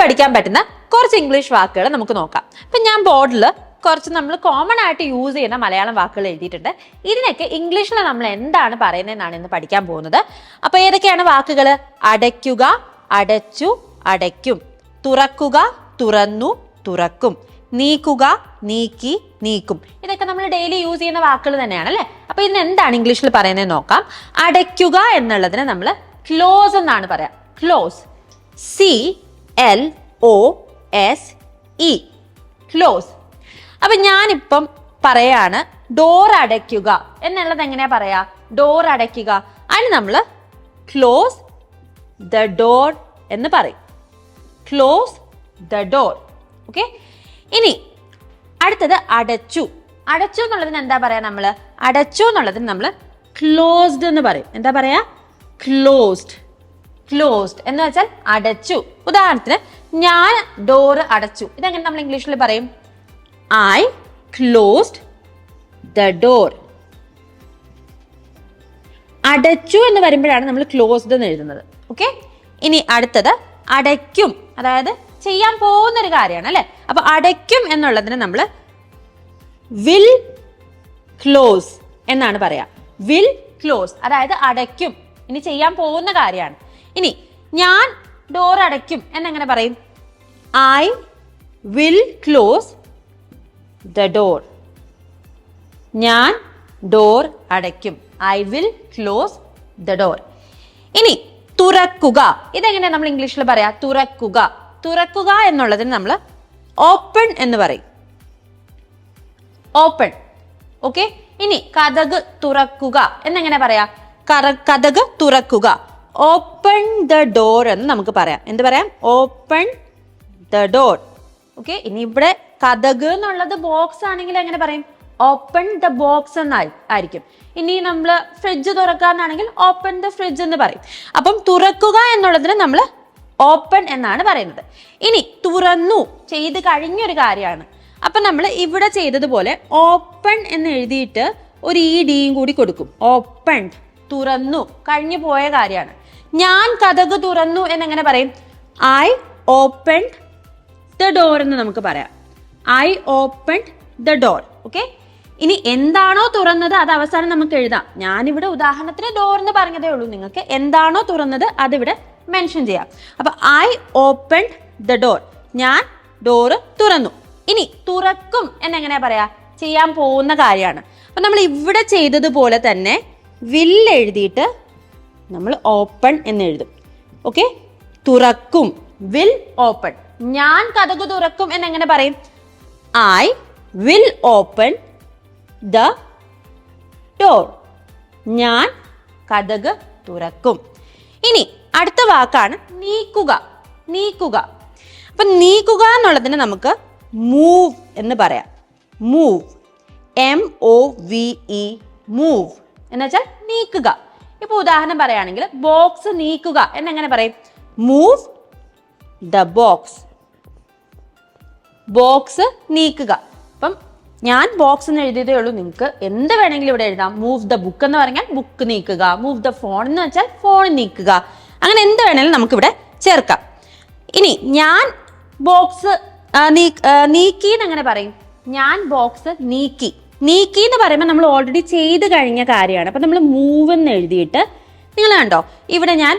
പഠിക്കാൻ പറ്റുന്ന കുറച്ച് ഇംഗ്ലീഷ് വാക്കുകൾ നമുക്ക് നോക്കാം. ഇപ്പം ഞാൻ ബോർഡിൽ കുറച്ച് നമ്മൾ കോമൺ ആയിട്ട് യൂസ് ചെയ്യുന്ന മലയാളം വാക്കുകൾ എഴുതിയിട്ടുണ്ട്. ഇതിനൊക്കെ ഇംഗ്ലീഷിൽ നമ്മൾ എന്താണ് പറയുന്നതെന്നാണ് ഇന്ന് പഠിക്കാൻ പോകുന്നത്. അപ്പോൾ ഏതൊക്കെയാണ് വാക്കുകൾ അടയ്ക്കുക അടച്ചു അടയ്ക്കും. തുറക്കുക തുറന്നു തുറക്കും. നീക്കുക നീക്കി നീക്കും. ഇതൊക്കെ നമ്മൾ ഡെയിലി യൂസ് ചെയ്യുന്ന വാക്കുകൾ തന്നെയാണ് അല്ലേ? അപ്പൊ ഇന്ന് എന്താണ് ഇംഗ്ലീഷിൽ പറയുന്നത് നോക്കാം. അടയ്ക്കുക എന്നുള്ളതിന് നമ്മൾ ക്ലോസ് എന്നാണ് പറയാം. Close C L O S E close അപ്പൊ ഞാനിപ്പം പറയാണ് ഡോർ അടയ്ക്കുക. എന്നുള്ളത് എങ്ങനെയാ പറയാ? ഡോർ അടയ്ക്കുക. അതിന് നമ്മൾ ക്ലോസ് ദ ഡോർ എന്ന് പറയും. ക്ലോസ് ദ ഡോർ ഓക്കെ ഇനി അടുത്തത് അടച്ചു. അടച്ചു എന്നുള്ളതിന് എന്താ പറയാ നമ്മൾ അടച്ചു എന്നുള്ളതിന് നമ്മൾ ക്ലോസ്ഡ് എന്ന് പറയും. എന്താ പറയാ? ക്ലോസ്ഡ് ക്ലോസ്ഡ് എന്ന് വെച്ചാൽ അടച്ചു. ഉദാഹരണത്തിന് ഞാൻ ഡോറ് അടച്ചു. ഇതെങ്ങനെ നമ്മൾ ഇംഗ്ലീഷിൽ പറയും? ഐ ക്ലോസ്ഡ് ദ ഡോർ അടച്ചു എന്ന് വരുമ്പോഴാണ് നമ്മൾ ക്ലോസ്ഡ് എന്ന് എഴുതുന്നത്. ഓക്കെ ഇനി അടുത്തത് അടയ്ക്കും. അതായത് ചെയ്യാൻ പോകുന്ന ഒരു കാര്യമാണ് അല്ലെ? അപ്പൊ അടയ്ക്കും എന്നുള്ളതിന് നമ്മൾ വിൽ ക്ലോസ് എന്നാണ് പറയാ. വിൽ ക്ലോസ് അതായത് അടയ്ക്കും. ഇനി ചെയ്യാൻ പോകുന്ന കാര്യമാണ്. ഇനി ഞാൻ ഡോർ അടയ്ക്കും എന്നെങ്ങനെ പറയും? I will close the door ഞാൻ ഡോർ അടയ്ക്കും. I will close the door ഇനി തുറക്കുക. ഇതെങ്ങനെയാണ് നമ്മൾ ഇംഗ്ലീഷിൽ പറയാ? തുറക്കുക. തുറക്കുക എന്നുള്ളതിന് നമ്മൾ ഓപ്പൺ എന്ന് പറയും. ഓപ്പൺ ഓക്കെ ഇനി കഥക് തുറക്കുക. എന്നെങ്ങനെ പറയാ? കഥക് തുറക്കുക. ഓപ്പൺ ദ ഡോർ എന്ന് നമുക്ക് പറയാം. എന്ത് പറയാം? ഓപ്പൺ ദ ഡോർ ഓക്കെ ഇനി ഇവിടെ കഥക് എന്നുള്ളത് ബോക്സ് ആണെങ്കിൽ എങ്ങനെ പറയും? ഓപ്പൺ ദ ബോക്സ് എന്നായി ആയിരിക്കും. ഇനി നമ്മൾ ഫ്രിഡ്ജ് തുറക്കാന്നാണെങ്കിൽ ഓപ്പൺ ദ ഫ്രിഡ്ജ് എന്ന് പറയും. അപ്പം തുറക്കുക എന്നുള്ളതിന് നമ്മൾ ഓപ്പൺ എന്നാണ് പറയുന്നത്. ഇനി തുറന്നു ചെയ്ത് കഴിഞ്ഞൊരു കാര്യമാണ്. അപ്പൊ നമ്മൾ ഇവിടെ ചെയ്തതുപോലെ ഓപ്പൺ എന്ന് എഴുതിയിട്ട് ഒരു ഇ ഡിയും കൂടി കൊടുക്കും. ഓപ്പൺ തുറന്നു കഴിഞ്ഞു പോയ കാര്യമാണ്. ഞാൻ കഥക് തുറന്നു എന്നെങ്ങനെ പറയും. ഐ ഓപ്പൺ ദ ഡോർ എന്ന് നമുക്ക് പറയാം. I open the door okay ഇനി എന്താണോ തുറന്നത് അത് അവസാനം നമുക്ക് എഴുതാം. ഞാനിവിടെ ഉദാഹരണത്തിന് ഡോർ എന്ന് പറഞ്ഞതേ ഉള്ളൂ. നിങ്ങൾക്ക് എന്താണോ തുറന്നത് അതിവിടെ മെൻഷൻ ചെയ്യാം. അപ്പൊ ഐ ഓപ്പൺ ദ ഡോർ ഞാൻ ഡോർ തുറന്നു. ഇനി തുറക്കും എന്നെങ്ങനെയാ പറയാ? ചെയ്യാൻ പോകുന്ന കാര്യമാണ്. അപ്പൊ നമ്മൾ ഇവിടെ ചെയ്തതുപോലെ തന്നെ വില്ല് എഴുതിയിട്ട് നമ്മൾ ഓപ്പൺ എന്ന് എഴുതും. ഓക്കെ തുറക്കും. വിൽ ഓപ്പൺ ഞാൻ കഥകു തുറക്കും എന്ന് എങ്ങനെ പറയും? I will open the door ഞാൻ കഥക് തുറക്കും. ഇനി അടുത്ത വാക്കാണ് നീക്കുക. നീക്കുക. അപ്പൊ നീക്കുക എന്നുള്ളതിന് നമുക്ക് മൂവ് എന്ന് പറയാം. Move M O V E move എന്ന് വെച്ചാൽ നീക്കുക. ഇപ്പൊ ഉദാഹരണം പറയുകയാണെങ്കിൽ ബോക്സ് നീക്കുക എന്നെങ്ങനെ പറയും? മൂവ് ദ ബോക്സ് ബോക്സ് നീക്കുക. അപ്പം ഞാൻ ബോക്സ് എന്ന് എഴുതിയതേ ഉള്ളൂ. നിങ്ങൾക്ക് എന്ത് വേണമെങ്കിലും ഇവിടെ എഴുതാം. മൂവ് ദ ബുക്ക് എന്ന് പറഞ്ഞാൽ ബുക്ക് നീക്കുക. മൂവ് ദ ഫോൺ എന്ന് വെച്ചാൽ ഫോൺ നീക്കുക. അങ്ങനെ എന്ത് വേണമെങ്കിലും നമുക്കിവിടെ ചേർക്കാം. ഇനി ഞാൻ ബോക്സ് നീക്കി എന്ന് എങ്ങനെ പറയും? ഞാൻ ബോക്സ് നീക്കി. നീക്കി എന്ന് പറയുമ്പോൾ നമ്മൾ ഓൾറെഡി ചെയ്ത് കഴിഞ്ഞ കാര്യമാണ്. അപ്പം നമ്മൾ മൂവ് എന്ന് എഴുതിയിട്ട് നിങ്ങൾ കണ്ടോ? ഇവിടെ ഞാൻ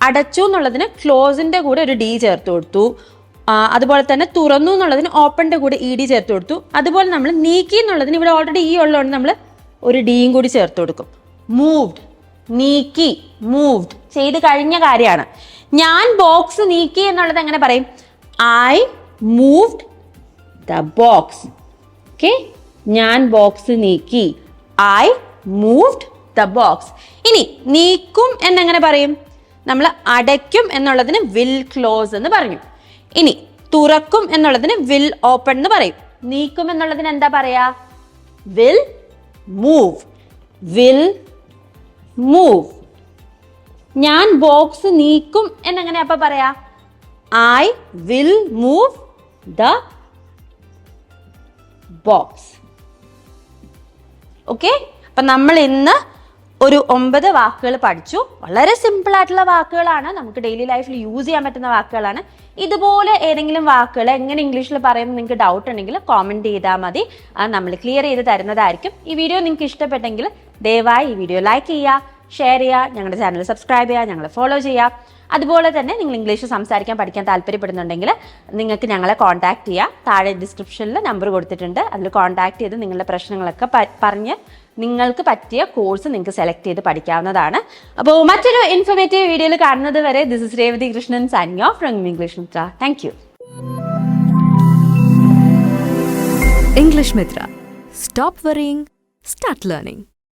അടച്ചു എന്നുള്ളതിന് ക്ലോസിന്റെ കൂടെ ഒരു ഡി ചേർത്ത് കൊടുത്തു. അതുപോലെ തന്നെ തുറന്നു എന്നുള്ളതിന് ഓപ്പണിന്റെ കൂടെ ഇ ഡി ചേർത്ത് കൊടുത്തു. അതുപോലെ നമ്മൾ നീക്കി എന്നുള്ളതിന് ഇവിടെ ഓൾറെഡി ഈ ഉള്ളതുകൊണ്ട് നമ്മൾ ഒരു ഡിയും കൂടി ചേർത്ത് കൊടുക്കും. മൂവ്ഡ് നീക്കി മൂവ്ഡ് ചെയ്ത് കഴിഞ്ഞ കാര്യമാണ്. ഞാൻ ബോക്സ് നീക്കി എന്നുള്ളത് എങ്ങനെ പറയും? I moved the box okay ഞാൻ ബോക്സ് നീക്കി. ഐ മൂവ്ഡ് ദ ബോക്സ് ഇനി നീക്കും എന്നെങ്ങനെ പറയും? നമ്മൾ അടയ്ക്കും എന്നുള്ളതിന് വിൽ ക്ലോസ് എന്ന് പറഞ്ഞു. ഇനി തുറക്കും എന്നുള്ളതിന് വിൽ ഓപ്പൺ എന്ന് പറയും. നീക്കും എന്നുള്ളതിന് എന്താ പറയാ? വിൽ മൂവ് വിൽ മൂവ് ഞാൻ ബോക്സ് നീക്കും എന്നെങ്ങനെ അപ്പൊ പറയാ? I will move the box okay അപ്പൊ നമ്മൾ ഇന്ന് ഒരു ഒമ്പത് വാക്കുകൾ പഠിച്ചു. വളരെ സിമ്പിൾ ആയിട്ടുള്ള വാക്കുകളാണ്. നമുക്ക് ഡെയിലി ലൈഫിൽ യൂസ് ചെയ്യാൻ പറ്റുന്ന വാക്കുകളാണ്. ഇതുപോലെ ഏതെങ്കിലും വാക്കുകൾ എങ്ങനെ ഇംഗ്ലീഷിൽ പറയുമ്പോൾ നിങ്ങൾക്ക് ഡൗട്ട് ഉണ്ടെങ്കിൽ കോമെന്റ് ചെയ്താൽ മതി. നമ്മൾ ക്ലിയർ ചെയ്ത് തരുന്നതായിരിക്കും. ഈ വീഡിയോ നിങ്ങൾക്ക് ഇഷ്ടപ്പെട്ടെങ്കിൽ ദയവായി ഈ വീഡിയോ ലൈക്ക് ചെയ്യുക ഷെയർ ചെയ്യുക ഞങ്ങളുടെ ചാനൽ സബ്സ്ക്രൈബ് ചെയ്യുക ഞങ്ങളെ ഫോളോ ചെയ്യുക. അതുപോലെ തന്നെ നിങ്ങൾ ഇംഗ്ലീഷ് സംസാരിക്കാൻ പഠിക്കാൻ താല്പര്യപ്പെടുന്നുണ്ടെങ്കിൽ നിങ്ങൾക്ക് ഞങ്ങളെ കോൺടാക്ട് ചെയ്യാം. താഴെ ഡിസ്ക്രിപ്ഷനിൽ നമ്പർ കൊടുത്തിട്ടുണ്ട്. അതിൽ കോൺടാക്ട് ചെയ്ത് നിങ്ങളുടെ പ്രശ്നങ്ങളൊക്കെ പറഞ്ഞ് നിങ്ങൾക്ക് പറ്റിയ കോഴ്സ് നിങ്ങൾക്ക് സെലക്ട് ചെയ്ത് പഠിക്കാവുന്നതാണ്. അപ്പോൾ മറ്റൊരു ഇൻഫോർമേറ്റീവ് വീഡിയോയിൽ കാണുന്നത് വരെ this is Revathi Krishnan of from English Mitra thank you English Mitra. Stop worrying, start learning.